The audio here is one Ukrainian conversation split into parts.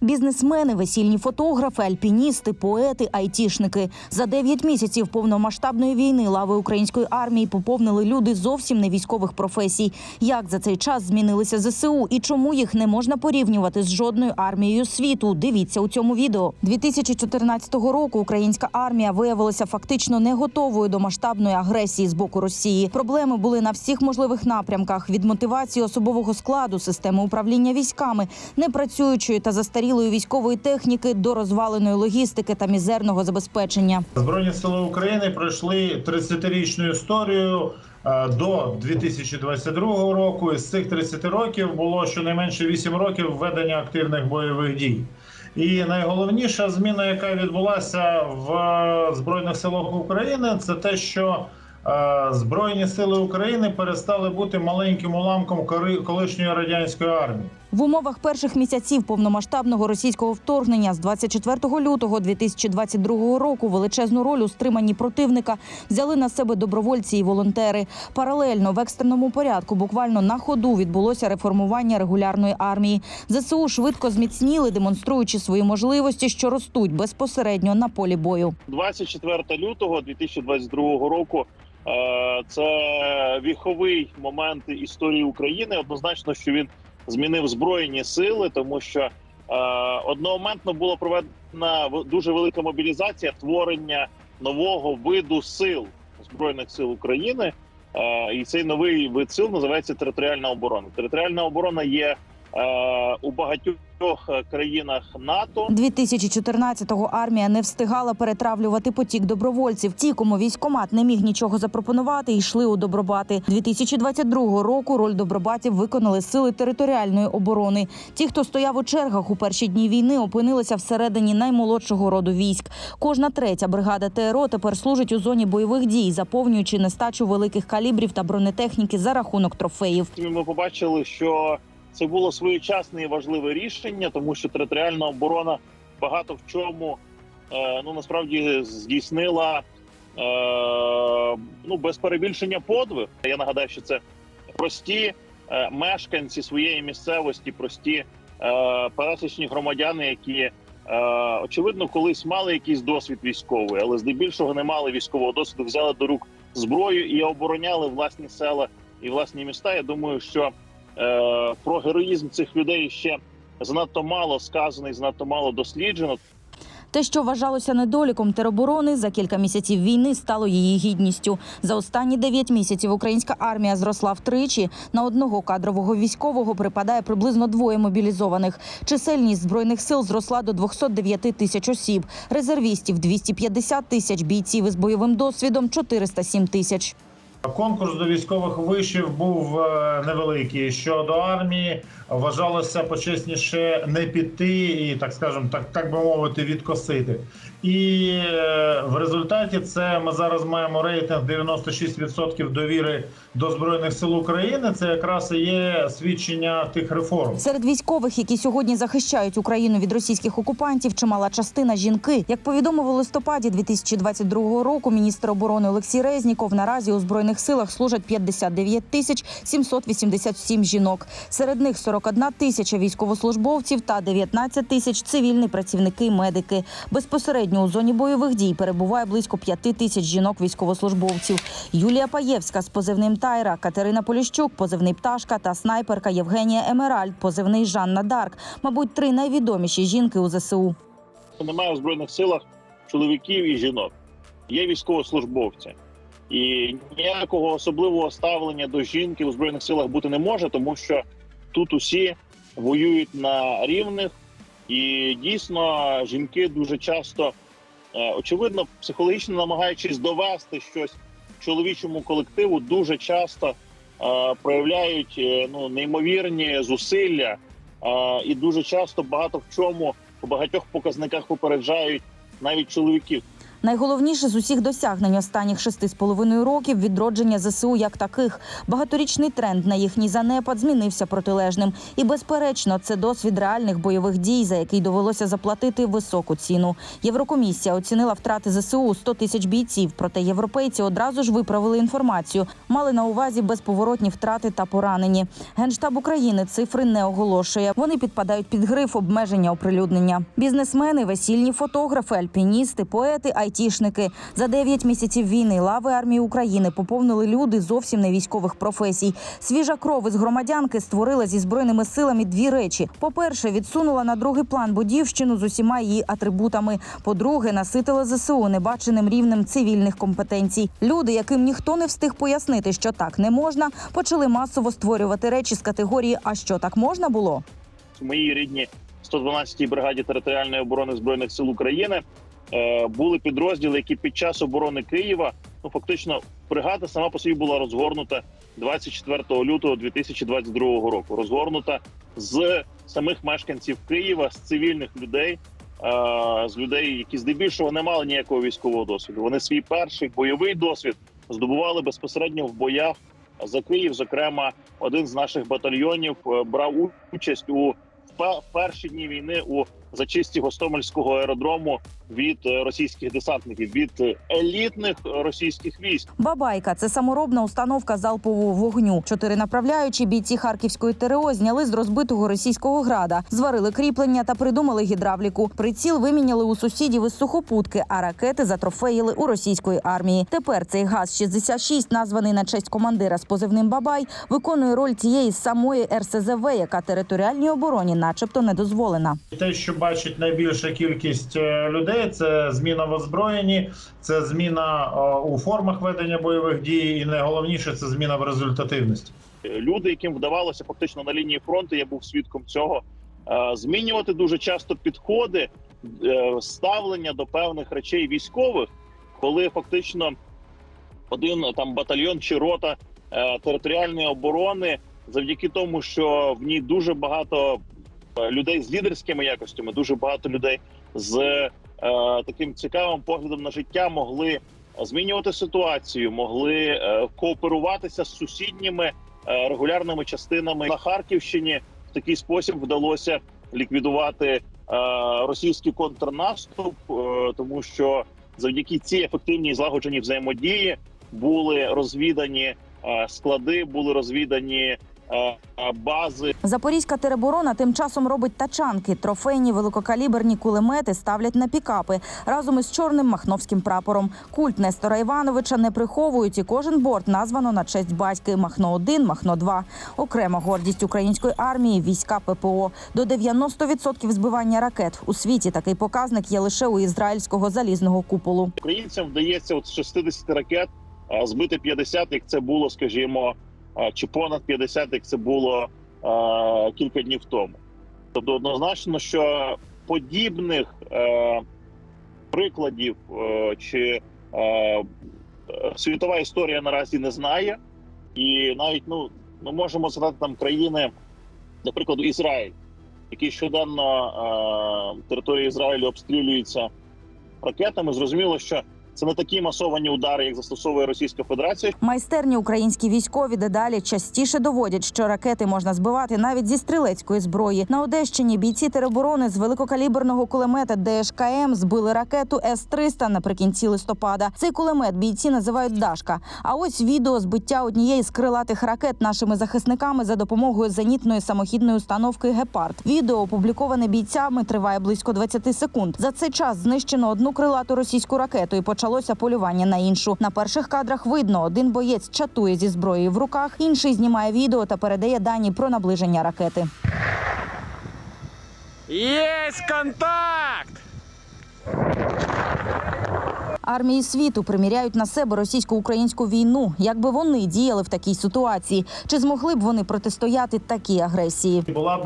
Бізнесмени, весільні фотографи, альпіністи, поети, айтішники. За 9 місяців повномасштабної війни лави української армії поповнили люди зовсім не військових професій. Як за цей час змінилися ЗСУ і чому їх не можна порівнювати з жодною армією світу? Дивіться у цьому відео. 2014 року українська армія виявилася фактично не готовою до масштабної агресії з боку Росії. Проблеми були на всіх можливих напрямках: від мотивації особового складу, системи управління військами, непрацюючої та застарілої військової техніки до розваленої логістики та мізерного забезпечення. Збройні сили України пройшли 30-річну історію е, до 2022 року. І з цих 30 років було щонайменше 8 років введення активних бойових дій. І найголовніша зміна, яка відбулася в Збройних силах України, це те, що е, Збройні сили України перестали бути маленьким уламком кори- колишньої радянської армії. В умовах перших місяців повномасштабного російського вторгнення з 24 лютого 2022 року величезну роль у стриманні противника взяли на себе добровольці і волонтери. Паралельно в екстреному порядку, буквально на ходу, відбулося реформування регулярної армії. ЗСУ швидко зміцніли, демонструючи свої можливості, що ростуть безпосередньо на полі бою. 24 лютого 2022 року. е, Це віховий момент історії України. Однозначно, що він змінив збройні сили, тому що е, одномоментно була проведена дуже велика мобілізація творення нового виду сил збройних сил України. Е, І цей новий вид сил називається територіальна оборона. Територіальна оборона є у багатьох е, країнах НАТО. 2014-го армія не встигала перетравлювати потік добровольців. Ті, кому військомат не міг нічого запропонувати, йшли у добробати. 2022 року роль добробатів виконали сили територіальної оборони. Ті, хто стояв у чергах у перші дні війни, опинилися всередині наймолодшого роду військ. Кожна третя бригада ТРО тепер служить у зоні бойових дій, заповнюючи нестачу великих калібрів та бронетехніки за рахунок трофеїв. ми побачили, що це було своєчасне і важливе рішення, тому що територіальна оборона багато в чому е, ну насправді здійснила е, ну без перебільшення подвиг. Я нагадаю, що це прості е, мешканці своєї місцевості, прості пересічні громадяни, які очевидно колись мали якийсь досвід військовий, але здебільшого не мали військового досвіду, взяли до рук зброю і обороняли власні села і власні міста. Я думаю, що про героїзм цих людей ще занадто мало сказано і занадто мало досліджено. Те, що вважалося недоліком тероборони, за кілька місяців війни стало її гідністю. За останні дев'ять місяців українська армія зросла втричі. На одного кадрового військового припадає приблизно двоє мобілізованих. Чисельність збройних сил зросла до 209 тисяч осіб. Резервістів 250 тисяч, бійців із бойовим досвідом 407 тисяч. Конкурс до військових вишів був е, невеликий. Щодо армії вважалося почесніше не піти і так скажемо, так так би мовити, відкосити. І е, в результаті це ми зараз маємо рейтинг 96% довіри до збройних сил України. Це якраз і є свідчення тих реформ. Серед військових, які сьогодні захищають Україну від російських окупантів, чимала частина жінки. Як повідомив у листопаді 2022 року, міністр оборони Олексій Резніков наразі у збройних силах служать 59 тисяч 787 жінок. Серед них 41 тисяча військовослужбовців та 19 тисяч цивільні працівники медики. Безпосередньо у зоні бойових дій перебуває близько 5 тисяч жінок-військовослужбовців. Юлія Паєвська з позивним Тайра, Катерина Поліщук, позивний Пташка та снайперка Євгенія Емеральд, позивний Жанна Дарк. Мабуть, три найвідоміші жінки у ЗСУ. Немає в збройних силах чоловіків і жінок. Є військовослужбовці. І ніякого особливого ставлення до жінки у збройних силах бути не може, тому що тут усі воюють на рівних, і дійсно жінки дуже часто, е, очевидно, психологічно намагаючись довести щось чоловічому колективу, дуже часто е, проявляють е, ну неймовірні зусилля, і дуже часто багато в чому у багатьох показниках попереджають навіть чоловіків. Найголовніше з усіх досягнень останніх шести з половиною років відродження ЗСУ як таких. Багаторічний тренд на їхній занепад змінився протилежним. І безперечно, це досвід реальних бойових дій, за який довелося заплатити високу ціну. Єврокомісія оцінила втрати ЗСУ у 100 тисяч бійців. Проте європейці одразу ж виправили інформацію. Мали на увазі безповоротні втрати та поранені. Генштаб України цифри не оголошує. Вони підпадають під гриф обмеження оприлюднення. Бізнесмени, весільні фотографи, альпіністи, поети, айтішники. За 9 місяців війни лави армії України поповнили люди зовсім не військових професій. Свіжа кров із громадянки створила зі збройними силами дві речі: по-перше, відсунула на другий план будівщину з усіма її атрибутами. По-друге, наситила ЗСУ небаченим рівнем цивільних компетенцій. Люди, яким ніхто не встиг пояснити, що так не можна, почали масово створювати речі з категорії А що так можна було? в моїй рідній 112-й бригаді територіальної оборони збройних сил України були підрозділи, які під час оборони Києва, ну фактично, бригада сама по собі була розгорнута 24 лютого 2022 року. Розгорнута з самих мешканців Києва, з цивільних людей, е, з людей, які здебільшого не мали ніякого військового досвіду. Вони свій перший бойовий досвід здобували безпосередньо в боях за Київ. Зокрема, один з наших батальйонів е, брав участь у пе- перші дні війни у зачисті Гостомельського аеродрому від е, російських десантників, від е, елітних російських військ. Бабайка це саморобна установка залпового вогню. Чотири направляючі бійці харківської ТРО зняли з розбитого російського града, зварили кріплення та придумали гідравліку. Приціл виміняли у сусідів із сухопутки, а ракети затрофеїли у російської армії. Тепер цей газ 66 названий на честь командира з позивним Бабай, виконує роль тієї самої РСЗВ, яка територіальній обороні, начебто, не дозволена. Те, що бачить найбільша кількість е, людей, це зміна в озброєнні, це зміна е, у формах ведення бойових дій, і найголовніше це зміна в результативності. Люди, яким вдавалося фактично на лінії фронту, я був свідком цього. е, Змінювати дуже часто підходи е, ставлення до певних речей військових, коли фактично один там батальйон чи рота територіальної оборони, завдяки тому, що в ній дуже багато людей з лідерськими якостями, дуже багато людей з таким цікавим поглядом на життя могли змінювати ситуацію, могли е, кооперуватися з сусідніми е, регулярними частинами на Харківщині. В такий спосіб вдалося ліквідувати е, російський контрнаступ, е, тому що завдяки цій ефективній злагодженій взаємодії були розвідані е, склади, були розвідані е, е, бази. Запорізька тероборона тим часом робить тачанки. Трофейні великокаліберні кулемети ставлять на пікапи разом із чорним махновським прапором. Культ Нестора Івановича не приховують, і кожен борт названо на честь батьки Махно 1 Махно 2 Окрема гордість української армії війська ППО. До 90% збивання ракет у світі такий показник є лише у ізраїльського залізного куполу. Українцям вдається от з 60 ракет е, збити 50, як це було, скажімо, е, чи понад 50, як це було е, кілька днів тому. Тобто, однозначно, що подібних е, прикладів е, чи е, е, світова історія наразі не знає, і навіть ну ми можемо згадати там країни, до прикладу, Ізраїль, який щоденно е, територія Ізраїлю обстрілюється ракетами. Зрозуміло, що це не такі масовані удари, як застосовує Російська Федерація. Майстерні українські військові дедалі частіше доводять, що ракети можна збивати навіть зі стрілецької зброї. На Одещині бійці тероборони з великокаліберного кулемета ДШКМ збили ракету С-300 наприкінці листопада. Цей кулемет бійці називають Дашка. А ось відео збиття однієї з крилатих ракет нашими захисниками за допомогою зенітної самохідної установки Гепард. Відео опубліковане бійцями триває близько 20 секунд. За цей час знищено одну крилату російську ракету і почалося полювання на іншу. На перших кадрах видно, один боєць чатує зі зброєю в руках, інший знімає відео та передає дані про наближення ракети. Є контакт! Армії світу приміряють на себе російсько-українську війну. Як би вони діяли в такій ситуації? Чи змогли б вони протистояти такій агресії? Була б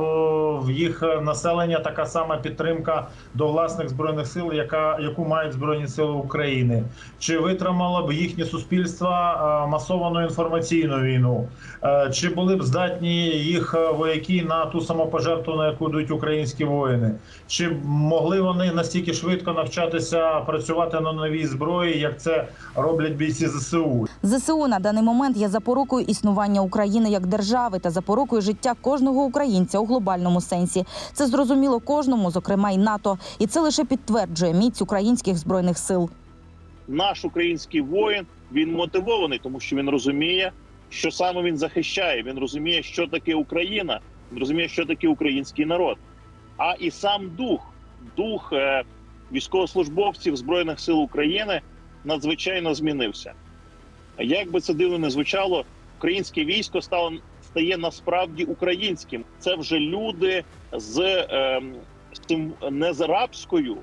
в їх населення така сама підтримка до власних збройних сил, яка яку мають збройні сили України, чи витримало б їхнє суспільство е, масовану інформаційну війну, Е, чи були б здатні їх е, вояки на ту самопожертву, на яку йдуть українські воїни, чи могли вони настільки швидко навчатися працювати на новій зброї, як це роблять бійці ЗСУ. ЗСУ на даний момент є запорукою існування України як держави та запорукою життя кожного українця у глобальному сенсі. Це зрозуміло кожному, зокрема й НАТО, і це лише підтверджує міць українських збройних сил. Наш український воїн він мотивований, тому що він розуміє, що саме він захищає. Він розуміє, що таке Україна, він розуміє, що таке український народ. А і сам дух, дух е, військовослужбовців збройних сил України надзвичайно змінився. Як би це дивно не звучало, українське військо стало стає насправді українським. Це вже люди з, е, не з рабською,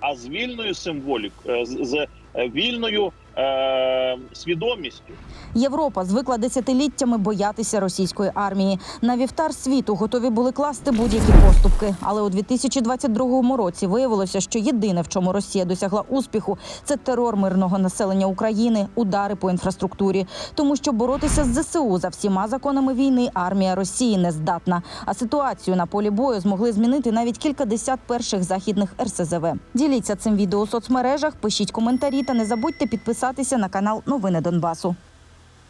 а з вільною символікою, з, з е, вільною е, свідомістю. Європа звикла десятиліттями боятися російської армії. На вівтар світу готові були класти будь-які поступки. Але у 2022 році виявилося, що єдине, в чому Росія досягла успіху, це терор мирного населення України, удари по інфраструктурі. Тому що боротися з ЗСУ за всіма законами війни армія Росії не здатна. А ситуацію на полі бою змогли змінити навіть кількадесят перших західних РСЗВ. Діліться цим відео у соцмережах, пишіть коментарі та не забудьте підписатися на канал Новини Донбасу.